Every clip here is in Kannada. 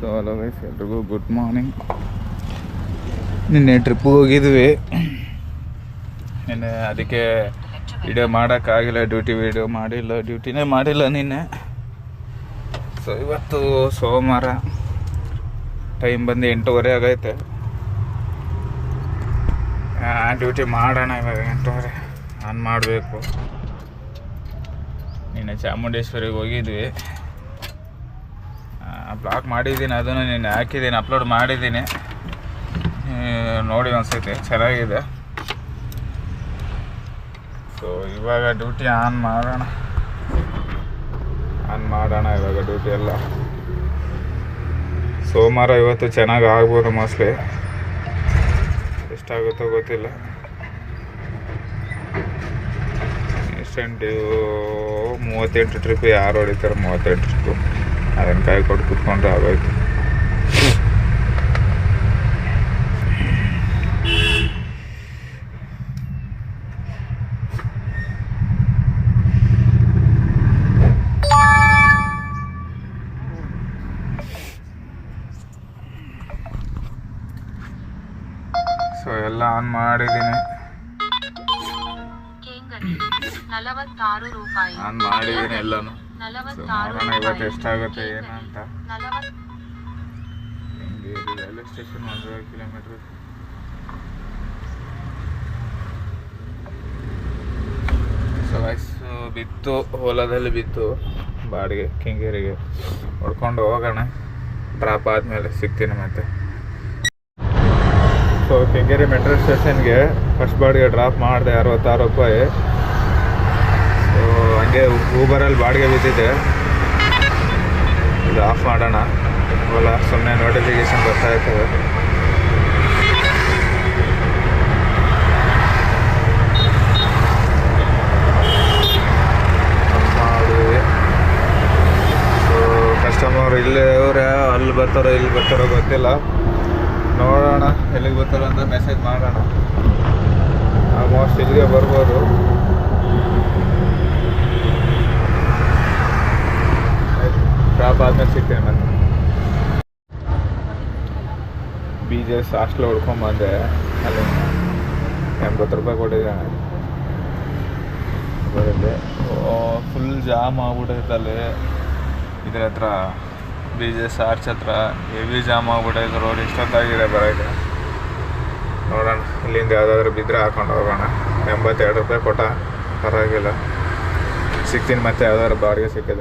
ಸೊ ಹಲೋ ಗೈಸ್ ಎಲ್ರಿಗೂ ಗುಡ್ ಮಾರ್ನಿಂಗ್ ನಿನ್ನೆ ಟ್ರಿಪ್ಪಿಗೆ ಹೋಗಿದ್ವಿ. ನಿನ್ನೆ ಅದಕ್ಕೆ ವಿಡಿಯೋ ಮಾಡೋಕ್ಕಾಗಿಲ್ಲ ಡ್ಯೂಟಿ ವಿಡಿಯೋ ಮಾಡಿಲ್ಲ ಡ್ಯೂಟಿನೇ ಮಾಡಿಲ್ಲ ನಿನ್ನೆ. ಸೊ ಇವತ್ತು ಸೋಮವಾರ. ಟೈಮ್ ಬಂದು ಎಂಟೂವರೆ ಆಗೈತೆ. ಡ್ಯೂಟಿ ಮಾಡೋಣ ಇವಾಗ ಎಂಟೂವರೆ. ನಾನು ಮಾಡಬೇಕು. ನಿನ್ನೆ ಚಾಮುಂಡೇಶ್ವರಿಗೆ ಹೋಗಿದ್ವಿ. ಬ್ಲಾಗ್ ಮಾಡಿದ್ದೀನಿ, ಅದನ್ನು ನೀನು ಹಾಕಿದ್ದೀನಿ ಅಪ್ಲೋಡ್ ಮಾಡಿದ್ದೀನಿ. ನೋಡಿ ಅನಿಸೈತೆ ಚೆನ್ನಾಗಿದೆ. ಸೊ ಇವಾಗ ಡ್ಯೂಟಿ ಆನ್ ಮಾಡೋಣ. ಆನ್ ಮಾಡೋಣ ಇವಾಗ ಡ್ಯೂಟಿ ಎಲ್ಲ. ಸೋಮವಾರ ಇವತ್ತು ಚೆನ್ನಾಗಿ ಆಗ್ಬೋದು ಮೋಸ್ಟ್ಲಿ ಎಷ್ಟಾಗುತ್ತೋ ಗೊತ್ತಿಲ್ಲ. ಎಷ್ಟೆಂಟು ಮೂವತ್ತೆಂಟು ಟ್ರಿಪ್ ಯಾರು ಹೊಡಿತಾರೆ, ಮೂವತ್ತೆಂಟು ಟ್ರಿಪ್ಪು ಅದನ್ನು ಕೈ ಕೊಟ್ಟು ಕುತ್ಕೊಂಡ್ರೆ ಆಗೋಯ್ತು. ಸೊ ಎಲ್ಲ ಆನ್ ಮಾಡಿದ್ದೀನಿ. ಆನ್ ಮಾಡಿದ್ದೀನಿ ಎಲ್ಲನೂ. ನೋಡೋಣ ಇವತ್ತು ಎಷ್ಟಾಗುತ್ತೆ ಏನು ಅಂತ? ಹಿಂಗೆ ರೈಲ್ವೆ ಸ್ಟೇಷನ್ ಒಂದೂವರೆ ಕಿಲೋಮೀಟ್ರ್. ಸೊ ವಯಸ್ಸು ಬಿತ್ತು ಹೊಲದಲ್ಲಿ ಬಿತ್ತು. ಬಾಡಿಗೆ ಕೆಂಗೇರಿಗೆ. ಹೊಡ್ಕೊಂಡು ಹೋಗೋಣ. ಡ್ರಾಪ್ ಆದಮೇಲೆ ಸಿಗ್ತೀನಿ ಮತ್ತೆ. ಸೊ ಕೆಂಗೇರಿ ಮೆಟ್ರೋ ಸ್ಟೇಷನ್ಗೆ ಫಸ್ಟ್ ಬಾಡಿಗೆ ಡ್ರಾಪ್ ಮಾಡಿದೆ ಅರವತ್ತಾರು ರೂಪಾಯಿ. ಹಂಗೆ ಊಬರಲ್ಲಿ ಬಾಡಿಗೆ ಬಿದ್ದಿದೆ. ಇದು ಆಫ್ ಮಾಡೋಣ. ಅಲ್ಲ ಸುಮ್ಮನೆ ನೋಟಿಫಿಕೇಶನ್ ಬರ್ತಾ ಇರ್ತದೆ. ಕಸ್ಟಮರ್ ಇಲ್ಲೇ ಅವರೇ ಅಲ್ಲಿ ಬರ್ತಾರೋ, ಇಲ್ಲಿ ಬರ್ತಾರೋ ಗೊತ್ತಿಲ್ಲ. ನೋಡೋಣ, ಎಲ್ಲಿಗೆ ಬರ್ತಾರೋ ಅಂತ ಮೆಸೇಜ್ ಮಾಡೋಣ. ಆಲ್ಮೋಸ್ಟ್ ಇಲ್ಲಿಗೆ ಬರ್ಬೋದು. ಡ್ರಾಪ್ ಆದ್ಮೇಲೆ ಸಿಗ್ತೇನೆ ಮತ್ತೆ ಬಿ ಜೆ ಎಸ್ ಹಾಸ್ಟ್ಲ್ ಹೊಡ್ಕೊಂಬಂದೆ ಅಲ್ಲಿ ಎಂಬತ್ತು ರೂಪಾಯಿ ಕೊಟ್ಟಿದ್ದಾನೆ ಫುಲ್ ಜಾಮ್ ಆಗ್ಬಿಟ್ಟೈತೆ ಅಲ್ಲಿ. ಇದ್ರ ಹತ್ರ ಬಿ ಜೆ ಎಸ್ ಆರ್ಚ್ ಹತ್ರ ಹೆವಿ ಜಾಮ್ ಆಗ್ಬಿಟ್ಟೈತೆ ರೋಡ್ ಇಷ್ಟೊತ್ತಾಗಿದೆ ಬರೋಕ್ಕೆ. ನೋಡೋಣ, ಇಲ್ಲಿಂದ ಯಾವುದಾದ್ರೂ ಬಿದ್ದರೆ ಹಾಕೊಂಡು ಹೋಗೋಣ. ಎಂಬತ್ತೆರಡು ರೂಪಾಯಿ ಕೊಟ್ಟ ಪರವಾಗಿಲ್ಲ. ಸಿಗ್ತೀನಿ ಮತ್ತೆ ಯಾವ್ದಾದ್ರು ಬಾಡಿಗೆ ಸಿಕ್ಕಿದ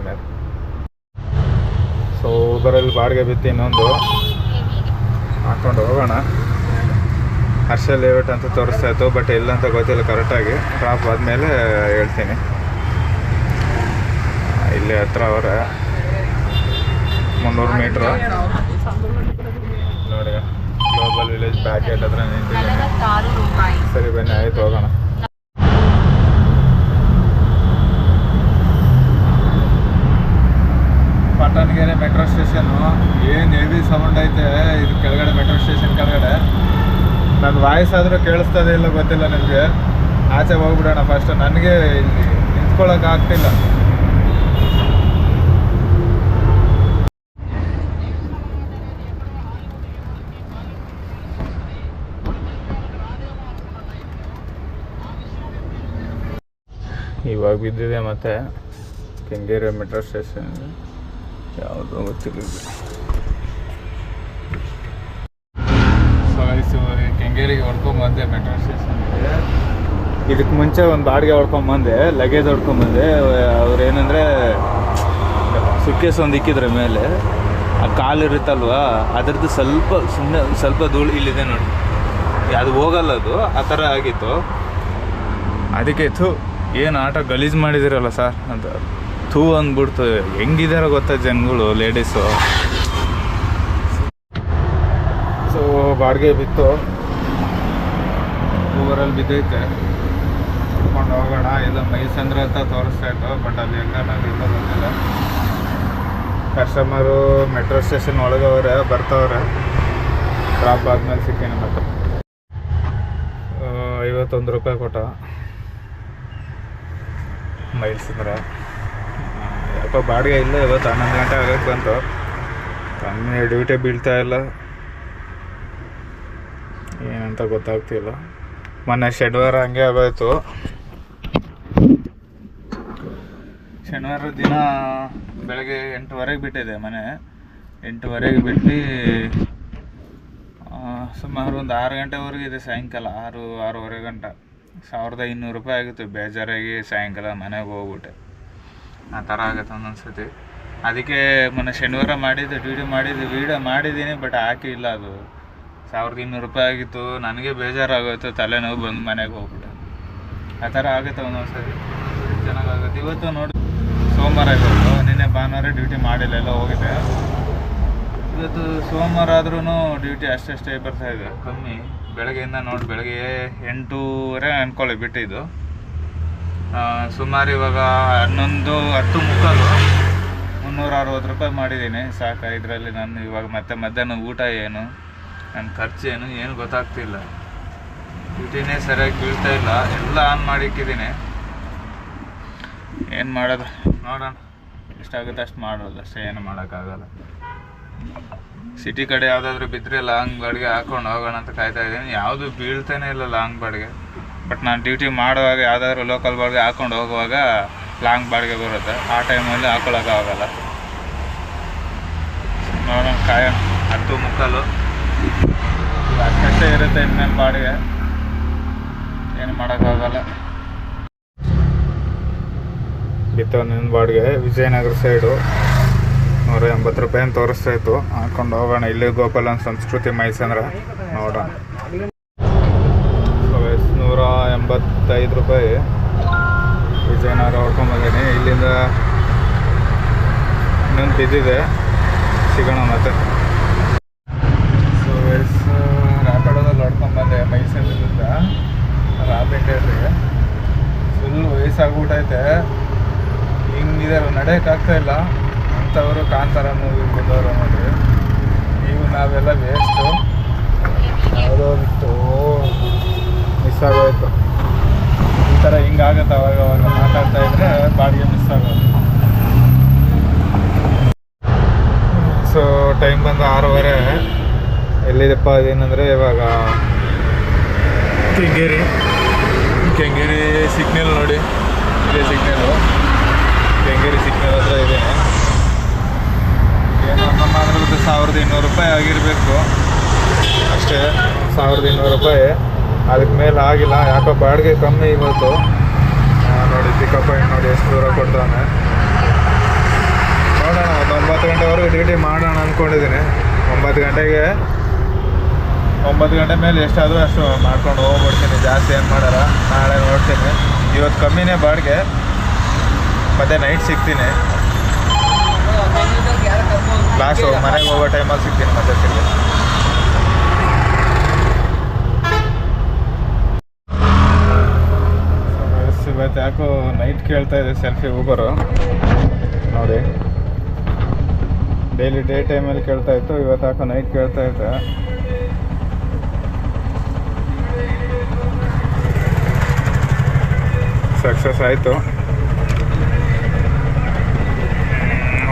ಸೊ ಊಬರಲ್ಲಿ ಬಾಡಿಗೆ ಬಿತ್ತು ಇನ್ನೊಂದು. ಹಾಕೊಂಡು ಹೋಗೋಣ. ಹರ್ಷ ಲೇಔಟ್ ಅಂತ ತೋರಿಸ್ತಾ ಇತ್ತು ಬಟ್ ಎಲ್ಲಂತ ಗೊತ್ತಿಲ್ಲ ಕರೆಕ್ಟಾಗಿ ಡ್ರಾಪ್ ಆದಮೇಲೆ ಹೇಳ್ತೀನಿ. ಇಲ್ಲಿ ಹತ್ರ ಅವರ. ಮುನ್ನೂರು ಮೀಟ್ರ್ ನೋಡಿ ಗ್ಲೋಬಲ್ ವಿಲೇಜ್ ಪ್ಯಾಕೆಟ್ ಹತ್ರ ನಿಂತಿದ್ದೀನಿ. ಸರಿ, ಬನ್ನಿ, ಆಯ್ತು, ಹೋಗೋಣ. ಮೆಟ್ರೋ ಸ್ಟೇಷನ್ನು ಏನು ಹೆವಿ ಸೌಂಡ್ ಐತೆ, ಇದು ಕೆಳಗಡೆ ಮೆಟ್ರೋ ಸ್ಟೇಷನ್ ಕೆಳಗಡೆ. ನನ್ನ ವಾಯ್ಸ್ ಆದರೂ ಕೇಳಿಸ್ತದೆ ಇಲ್ಲ ಗೊತ್ತಿಲ್ಲ ನಿಮಗೆ. ಆಚೆ ಹೋಗ್ಬಿಡೋಣ ಫಸ್ಟ್ ನನಗೆ ಇಲ್ಲಿ ನಿಂತ್ಕೊಳ್ಳೋಕೆ ಆಗ್ತಿಲ್ಲ. ಇವಾಗ ಬಿದ್ದಿದೆ ಮತ್ತೆ ಕೆಂಗೇರಿ ಮೆಟ್ರೋ ಸ್ಟೇಷನ್ ಯಾವುದೋ ಗೊತ್ತಿಲ್ಲ ಸೊ ಕೆಂಗೇರಿಗೆ ಪೆಟ್ರೋಲ್ ಇದಕ್ಕೆ ಮುಂಚೆ ಒಂದು ಬಾಡಿಗೆ ಹೊಡ್ಕೊಂಬಂದೆ ಲಗೇಜ್ ಹೊಡ್ಕೊಂಬಂದೆ ಅವ್ರು ಏನಂದರೆ ಸುಕ್ಕೇಸ್ ಒಂದು ಇಕ್ಕಿದ್ರ ಮೇಲೆ ಆ ಕಾಲು ಇರುತ್ತಲ್ವಾ ಅದ್ರದ್ದು ಸ್ವಲ್ಪ ಸುಮ್ಮನೆ ಸ್ವಲ್ಪ ಧೂಳು ಇಲ್ಲಿದೆ ನೋಡಿ ಅದು ಹೋಗಲ್ಲ ಅದು ಆ ಥರ ಆಗಿತ್ತು ಅದಕ್ಕೆ ಥೂ ಏನು ಆಟ ಗಲೀಜು ಮಾಡಿದಿರಲ್ಲ ಸರ್ ಅಂತ ಥೂ ಅಂದ್ಬಿಡ್ತು. ಹೆಂಗಿದಾರ ಗೊತ್ತಾ ಜನಗಳು ಲೇಡೀಸು ಸೊ ಬಾಡಿಗೆ ಬಿತ್ತು. ಊರಲ್ಲಿ ಬಿದ್ದೈತೆ. ಕರ್ಕೊಂಡು ಹೋಗೋಣ. ಇದು ಮೈಸಂದ್ರ ಅಂತ ತೋರಿಸ್ತಾ ಇತ್ತು ಬಟ್ ಅಲ್ಲಿ ಇಲ್ಲ ಬಂದಿಲ್ಲ ಕಸ್ಟಮರು ಮೆಟ್ರೋ ಸ್ಟೇಷನ್ ಒಳಗವ್ರೆ ಬರ್ತವ್ರೆ. ಡ್ರಾಪ್ ಆದ್ಮೇಲೆ ಸಿಕ್ಕೇನೆ ಮತ್ತೆ. ಐವತ್ತೊಂದು ರೂಪಾಯಿ ಕೊಟ್ಟ. ಮೈಲ್ಸ್ ಯಾಕೋ ಬಾಡಿಗೆ ಇಲ್ಲ ಇವತ್ತು ಹನ್ನೊಂದು ಗಂಟೆ ಆಗಕ್ಕೆ ಬಂತು. ಕಮ್ಮಿ ಡ್ಯೂಟಿ ಬೀಳ್ತಾ ಇಲ್ಲ. ಏನಂತ ಗೊತ್ತಾಗ್ತಿಲ್ಲ. ಮೊನ್ನೆ ಶನಿವಾರ ಹಂಗೆ ಆಗೋಯ್ತು. ಶನಿವಾರ ದಿನ ಬೆಳಗ್ಗೆ ಎಂಟುವರೆಗೆ ಬಿಟ್ಟಿದೆ ಮನೆ. ಎಂಟುವರೆಗೆ ಬಿಟ್ಟು ಸುಮಾರು ಒಂದು ಆರು ಗಂಟೆವರೆಗೂ ಇದೆ ಸಾಯಂಕಾಲ, ಆರು, ಆರೂವರೆ ಗಂಟೆ. ಸಾವಿರದ ಇನ್ನೂರು ರೂಪಾಯಿ ಆಗಿತ್ತು, ಬೇಜಾರಾಗಿ ಸಾಯಂಕಾಲ ಮನೆಗೆ ಹೋಗ್ಬಿಟ್ಟೆ. ಆ ಥರ ಆಗುತ್ತೆ ಒಂದೊಂದು ಸತಿ ಅದಕ್ಕೆ ಮೊನ್ನೆ ಶನಿವಾರ ಮಾಡಿದ್ದು ಡ್ಯೂಟಿ ಮಾಡಿದ್ದು ವೀಡಿಯೋ ಮಾಡಿದ್ದೀನಿ ಬಟ್ ಹಾಕಿಲ್ಲ ಅದು. ಸಾವಿರದ ಇನ್ನೂರು ರೂಪಾಯಿ ಆಗಿತ್ತು, ನನಗೆ ಬೇಜಾರಾಗೋಯ್ತು, ತಲೆನೋವು ಬಂದು ಮನೆಗೆ ಹೋಗ್ಬಿಟ್ಟೆ. ಆ ಥರ ಆಗುತ್ತೆ ಒಂದೊಂದು ಸತಿ ಚೆನ್ನಾಗಾಗುತ್ತೆ. ಇವತ್ತು ನೋಡಿ, ಸೋಮವಾರ ಇವತ್ತು ನಿನ್ನೆ ಭಾನುವಾರ ಡ್ಯೂಟಿ ಮಾಡಿಲ್ಲ, ಎಲ್ಲ ಹೋಗಿದೆ. ಇವತ್ತು ಸೋಮವಾರ ಆದ್ರೂ ಡ್ಯೂಟಿ ಅಷ್ಟೇ ಬರ್ತಾ ಇದೆ. ಕಮ್ಮಿ. ಬೆಳಗ್ಗೆಯಿಂದ ನೋಡಿ, ಬೆಳಗ್ಗೆ ಎಂಟೂವರೆ ಅನ್ಕೊಳ್ಳಿ ಬಿಟ್ಟಿದ್ದು. ಸುಮಾರು ಇವಾಗ ಹನ್ನೊಂದು, ಹತ್ತು ಮುಕ್ಕಾಲು. ಮುನ್ನೂರ ಅರವತ್ತು ರೂಪಾಯಿ ಮಾಡಿದ್ದೀನಿ. ಸಾಕು, ಇದರಲ್ಲಿ ನಾನು ಇವಾಗ ಮತ್ತೆ ಮಧ್ಯಾಹ್ನ ಊಟ ಏನು, ನನ್ನ ಖರ್ಚು ಏನು ಏನು ಗೊತ್ತಾಗ್ತಿಲ್ಲ. ಡ್ಯೂಟಿನೇ ಸರಿಯಾಗಿ ಬೀಳ್ತಾ ಇಲ್ಲ. ಎಲ್ಲ ಆನ್ ಮಾಡಿಕ್ಕಿದ್ದೀನಿ ಏನು ಮಾಡೋದು? ನೋಡೋಣ. ಎಷ್ಟಾಗುತ್ತೆ ಅಷ್ಟು ಮಾಡೋದು. ಅಷ್ಟೇ ಏನು ಮಾಡೋಕ್ಕಾಗಲ್ಲ. ಸಿಟಿ ಕಡೆ ಯಾವುದಾದ್ರೂ ಬಿದ್ದರೆ ಲಾಂಗ್ ಬಾಡಿಗೆ ಹಾಕೊಂಡು ಹೋಗೋಣ ಅಂತ ಕಾಯ್ತಾ ಇದ್ದೀನಿ. ಯಾವುದು ಬೀಳ್ತಾನೆ ಇಲ್ಲ ಲಾಂಗ್ ಬಾಡಿಗೆ. ಬಟ್ ನಾನು ಡ್ಯೂಟಿ ಮಾಡುವಾಗ ಯಾವುದಾದ್ರೂ ಲೋಕಲ್ ಬಾಡಿಗೆ ಹಾಕೊಂಡು ಹೋಗುವಾಗ ಲಾಂಗ್ ಬಾಡಿಗೆ ಬರುತ್ತೆ. ಆ ಟೈಮಲ್ಲಿ ಹಾಕೊಳ್ಳೋಕ್ಕಾಗಲ್ಲ ನೋಡೋಣ ಕಾಯೋಣ. ಹತ್ತು ಮುಕ್ಕಲು. ಅಷ್ಟೇ ಇರುತ್ತೆ ಇನ್ನೇನು ಬಾಡಿಗೆ ಏನು ಮಾಡೋಕ್ಕಾಗಲ್ಲ ಆಗಲ್ಲ. ಬಾಡಿಗೆ ವಿಜಯನಗರ ಸೈಡು ನೂರ ಎಂಬತ್ತು ರೂಪಾಯಿ ಅಂತ ತೋರಿಸ್ತಾ ಇತ್ತು. ಹಾಕೊಂಡು ಹೋಗೋಣ. ಇಲ್ಲಿ ಗೋಪಾಲನ್ ಸಂಸ್ಕೃತಿ ಮೈಸಂದ್ರ ನೋಡೋಣ. ಎಂಬತ್ತೈದು ರೂಪಾಯಿ. ವಿಜಯನಗರ ಹೊಡ್ಕೊಂಬಂದಿನಿ ಇಲ್ಲಿಂದ ಇನ್ನೊಂದು ಬಿದ್ದಿದೆ ಸಿಗೋಣ ಮತ್ತೆ. ಸೊ ಎಸ್ ರಾಪಡೋದಲ್ಲಿ ಹೊಡ್ಕೊಂಬಂದೆ ಮೈಸೂರಿನಿಂದ ರಾಬೆಂಡೇರಿಗೆ ಫುಲ್ ವಯಸ್ಸಾಗ್ಬಿಟ್ಟೈತೆ ಹಿಂಗಿದೆ, ನಡೆಯೋಕ್ಕಾಗ್ತಾ ಇಲ್ಲ. ಅಂಥವರು ಕಾಂತಾರ ಮೂವಿ ಬಂದವರು ನೋಡಿ. ನೀವು ನಾವೆಲ್ಲ ವೇಸ್ಟು ಯಾವುದೋ ಮಿಸ್ ಆಗೋಯ್ತು. ಥರ ಹಿಂಗಾಗತ್ತೆ ಅವಾಗ ಅವಾಗ ಮಾತಾಡ್ತಾ ಇದ್ರೆ ಬಾಡಿಗೆ ಮಿಸ್ ಆಗೋದು. ಸೊ ಟೈಮ್ ಬಂದು ಆರೂವರೆ. ಎಲ್ಲಿದೆಪ್ಪ ಅದೇನಂದರೆ ಇವಾಗ ಕೆಂಗೇರಿ. ಕೆಂಗೇರಿ ಸಿಗ್ನಲ್ ನೋಡಿ. ಇದೇ ಸಿಗ್ನಲ್ಲು ಕೆಂಗೇರಿ ಸಿಗ್ನಲ್ ಹತ್ರ ಇದೆ. ಏನು ನಮ್ಮ ಅದ್ರದ್ದು ಸಾವಿರದ ಇನ್ನೂರು ರೂಪಾಯಿ ಆಗಿರಬೇಕು. ಅಷ್ಟೇ ಸಾವಿರದ ಇನ್ನೂರು ರೂಪಾಯಿ. ಅದಕ್ಕೆ ಮೇಲೆ ಆಗಿಲ್ಲ. ಯಾಕೋ ಬಾಡಿಗೆ ಕಮ್ಮಿ ಇವತ್ತು. ನೋಡಿ ಪಿಕಪ್ ನೋಡಿ, ಎಷ್ಟು ದೂರ ಕೊಡ್ತಾನೆ. ನೋಡೋಣ, ಒಂದು ಒಂಬತ್ತು ಗಂಟೆವರೆಗೂ ಡ್ಯೂಟಿ ಮಾಡೋಣ ಅಂದ್ಕೊಂಡಿದ್ದೀನಿ ಒಂಬತ್ತು ಗಂಟೆಗೆ, ಒಂಬತ್ತು ಗಂಟೆ ಮೇಲೆ ಎಷ್ಟಾದರೂ ಅಷ್ಟು ಮಾಡ್ಕೊಂಡು ಹೋಗ್ಬಿಡ್ತೀನಿ. ಜಾಸ್ತಿ ಏನು ಮಾಡಲ್ಲ. ನಾಳೆ ನೋಡ್ತೀನಿ. ಇವತ್ತು ಕಮ್ಮಿನೇ ಬಾಡಿಗೆ. ಮತ್ತೆ ನೈಟ್ ಸಿಗ್ತೀನಿ. ಲಾಸ್ಟ್ ಮನೆಗೆ ಹೋಗೋ ಟೈಮಲ್ಲಿ ಸಿಗ್ತೀನಿ ಮತ್ತೆ ಸಿಗ್ತೀನಿ ಇವತ್ತು ಯಾಕೋ ನೈಟ್ ಕೇಳ್ತಾ ಇದೆ ಸೆಲ್ಫಿ ಊಬರು ನೋಡಿ. ಡೈಲಿ ಡೇ ಟೈಮಲ್ಲಿ ಕೇಳ್ತಾ ಇತ್ತು, ಇವತ್ತು ಯಾಕೋ ನೈಟ್ ಕೇಳ್ತಾ ಇತ್ತು ಸಕ್ಸಸ್ ಆಯಿತು.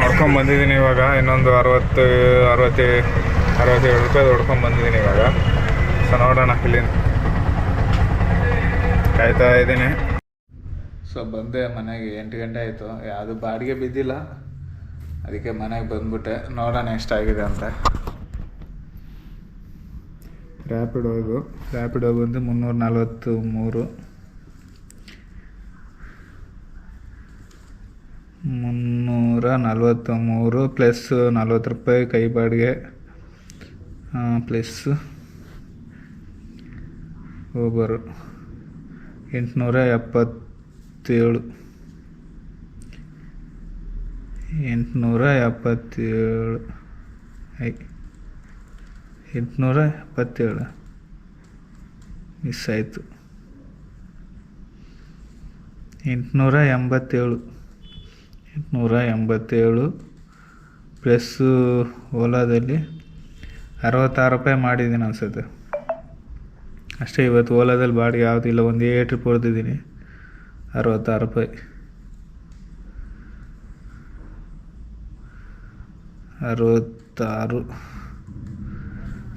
ಹೊಡ್ಕೊಂಡ್ ಬಂದಿದ್ದೀನಿ ಇವಾಗ, ಇನ್ನೊಂದು ಅರವತ್ತು, ಅರವತ್ತೇ, ಅರವತ್ತೇಳು ರೂಪಾಯಿ ಹೊಡ್ಕೊಂಡ್ ಬಂದಿದ್ದೀನಿ ಇವಾಗ. ಸೊ ನೋಡೋಣ ಇಲ್ಲಿಂದ. ಕಾಯ್ತಾ ಇದ್ದೀನಿ. ಸೊ ಬಂದೆ ಮನೆಗೆ ಎಂಟು ಗಂಟೆ ಆಯಿತು. ಯಾವುದು ಬಾಡಿಗೆ ಬಿದ್ದಿಲ್ಲ. ಅದಕ್ಕೆ ಮನೆಗೆ ಬಂದ್ಬಿಟ್ಟೆ. ನೋಡೋಣ ಎಷ್ಟಾಗಿದೆ ಅಂತ. ರ್ಯಾಪಿಡ್ ಹೋಗು. ರ್ಯಾಪಿಡ್ ಹೋಗು ಬಂದು ಮುನ್ನೂರ ನಲ್ವತ್ತು ಮೂರು. ಮುನ್ನೂರ ನಲ್ವತ್ತ ಮೂರು ಪ್ಲಸ್ ನಲ್ವತ್ತು ರೂಪಾಯಿ ಕೈ ಬಾಡಿಗೆ. ಪ್ಲಸ್ ಓಬರು ಎಂಟುನೂರ ಎಪ್ಪತ್ತೇಳು ಎಂಟುನೂರ ಎಪ್ಪತ್ತೇಳು ಐ ಎಂಟುನೂರ ಎಪ್ಪತ್ತೇಳು ಮಿಸ್ ಆಯಿತು ಎಂಟುನೂರ ಎಂಬತ್ತೇಳು ಎಂಟುನೂರ ಎಂಬತ್ತೇಳು ಪ್ಲಸ್ಸು ಓಲಾದಲ್ಲಿ ಅರವತ್ತಾರು ರೂಪಾಯಿ ಮಾಡಿದ್ದೀನಿ ಅನ್ಸುತ್ತೆ. ಅಷ್ಟೇ, ಇವತ್ತು ಓಲಾದಲ್ಲಿ ಬಾಡಿಗೆ ಯಾವುದಿಲ್ಲ ಒಂದು ಟ್ರಿಪ್ ಹೊಡೆದಿದ್ದೀನಿ. ಅರವತ್ತಾರು ರೂಪಾಯಿ ಅರವತ್ತಾರು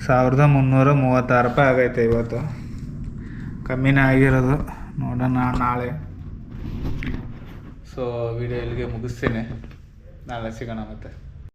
ಸಾವಿರದ ಮುನ್ನೂರ ಮೂವತ್ತಾರು ರೂಪಾಯಿ ಆಗೈತೆ ಇವತ್ತು. ಕಮ್ಮಿನೇ ಆಗಿರೋದು ನೋಡೋಣ ನಾಳೆ. ಸೊ ವಿಡಿಯೋ ಇಲ್ಲಿಗೆ ಮುಗಿಸ್ತೀನಿ. ನಾಳೆ ಸಿಗೋಣ ಮತ್ತೆ.